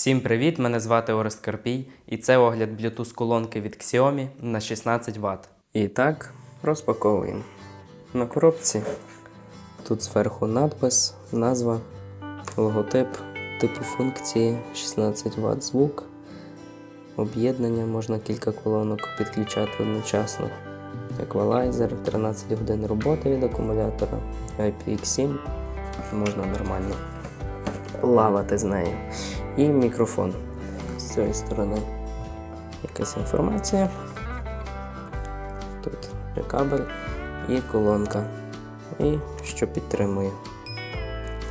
Всім привіт! Мене звати Орест Карпій, і це огляд Bluetooth колонки від Xiaomi на 16 Вт. І так, розпаковуємо. На коробці тут зверху надпис, назва, логотип, типу функції 16 Вт звук, об'єднання, можна кілька колонок підключати одночасно. Еквалайзер, 13 годин роботи від акумулятора, IPX7, можна нормально плавати з нею. І мікрофон. З цієї сторони якась інформація. Тут кабель і колонка. І що підтримує.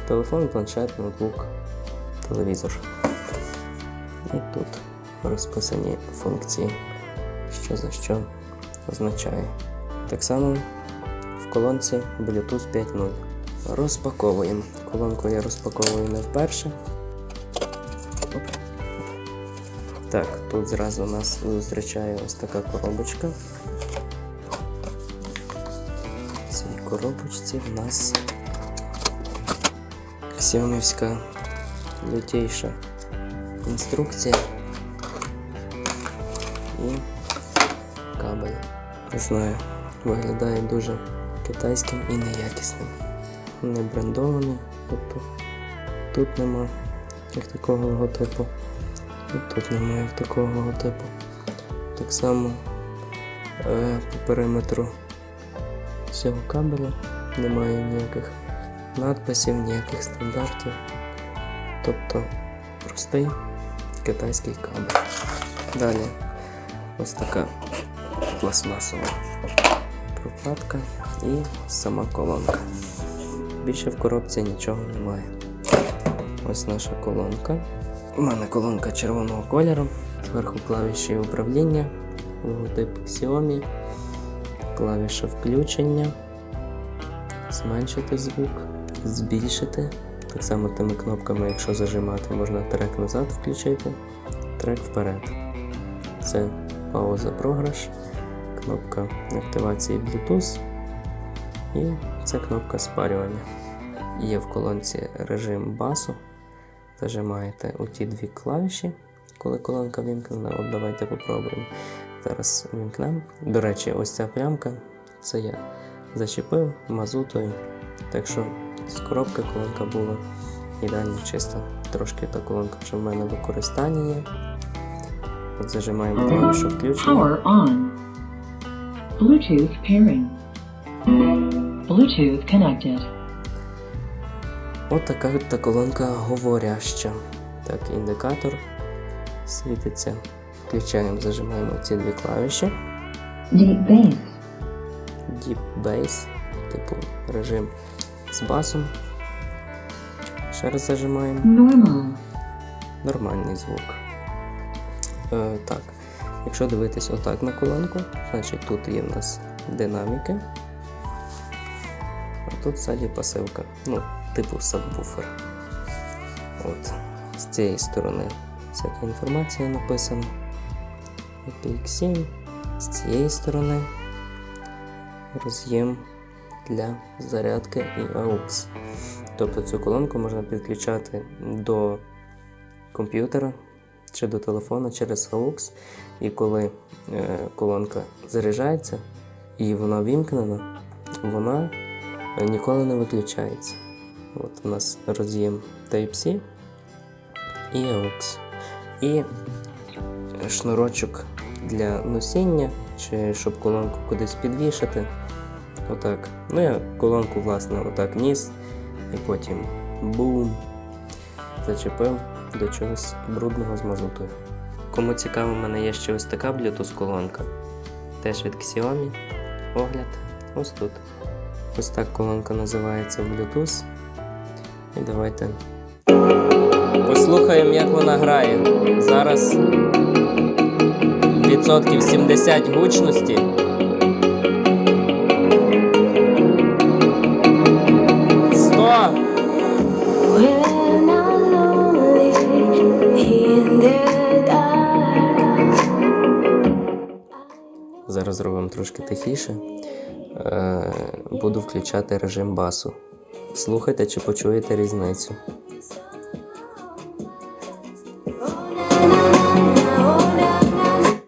Телефон, планшет, ноутбук, телевізор. І тут розписані функції, що за що означає. Так само в колонці Bluetooth 5.0. Розпаковуємо. Колонку я розпаковую не вперше. Так, тут зразу нас зустрічає ось така коробочка. В цій коробочці в нас ксьомівська лютейша інструкція і кабель. Не знаю, виглядає дуже китайським і неякісним. Не брендований, тобто тут нема як такого логотипу. Тут немає такого логотипу. Так само е, по периметру цього кабеля немає ніяких надписів, ніяких стандартів. Тобто простий китайський кабель. Далі ось така пластмасова прокладка і сама колонка. Більше в коробці нічого немає. Ось наша колонка. У мене колонка червоного кольору. Зверху клавіші управління, логотип Xiaomi, клавіша включення, зменшити звук, збільшити. Так само тими кнопками, якщо зажимати, можна трек назад включити, трек вперед. Це пауза програш, кнопка активації Bluetooth і це кнопка спарювання. Є в колонці режим басу. Зажимаєте у ті дві клавіші, коли колонка вімкнена. От давайте попробуємо. Зараз вімкнемо. До речі, ось ця плямка це я зачепив мазутою. Так що з коробки колонка була ідеально чиста. Трошки та колонка вже в мене в використанні є. От зажимаємо клавішу включення. Bluetooth pairing. Bluetooth connected. От така от та колонка говоряща. Так, індикатор світиться. Включаємо, зажимаємо ці дві клавіші. Deep bass. Deep Bass, типу режим з басом. Ще раз зажимаємо. Normal. Нормальний звук. Е, так, якщо дивитись отак на колонку, значить тут є в нас динаміки. А тут ззаді пасивка. Ну, типу сабвуфер. От. З цієї сторони всяка інформація написана. IPX7. З цієї сторони роз'єм для зарядки і AUX. Тобто цю колонку можна підключати до комп'ютера чи до телефона через AUX. І коли е, колонка заряджається і вона вімкнена, вона е, ніколи не виключається. От у нас роз'єм Type-C і AUX. І шнурочок для носіння, чи щоб колонку кудись підвішати. Отак. Ну я колонку, власне, отак ніс, і потім бум. Зачепив до чогось брудного з мазутою. Кому цікаво, в мене є ще ось така Bluetooth колонка. Теж від Xiaomi. Огляд ось тут. Ось так колонка називається Bluetooth. І давайте послухаємо, як вона грає. Зараз відсотків 70 гучності. Зараз зробимо трошки тихіше. Е, буду включати режим басу. Слухайте, чи почуєте різницю.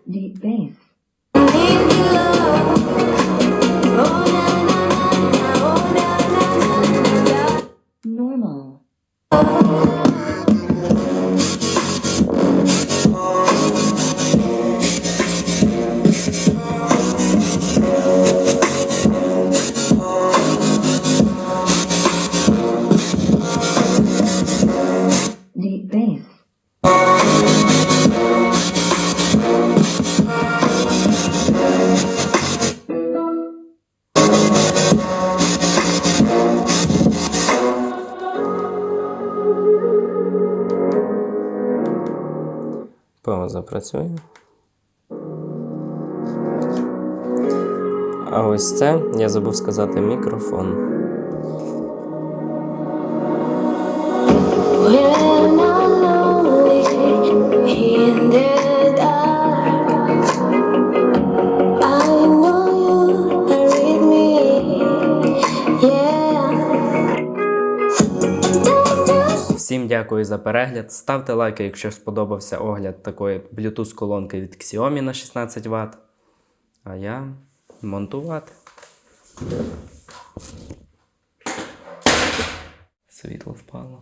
Deep bass. Пауза працює. А ось це я забув сказати мікрофон. Всім дякую за перегляд. Ставте лайки, якщо сподобався огляд такої Bluetooth колонки від Xiaomi на 16 Вт. А я монтувати. Світло впало.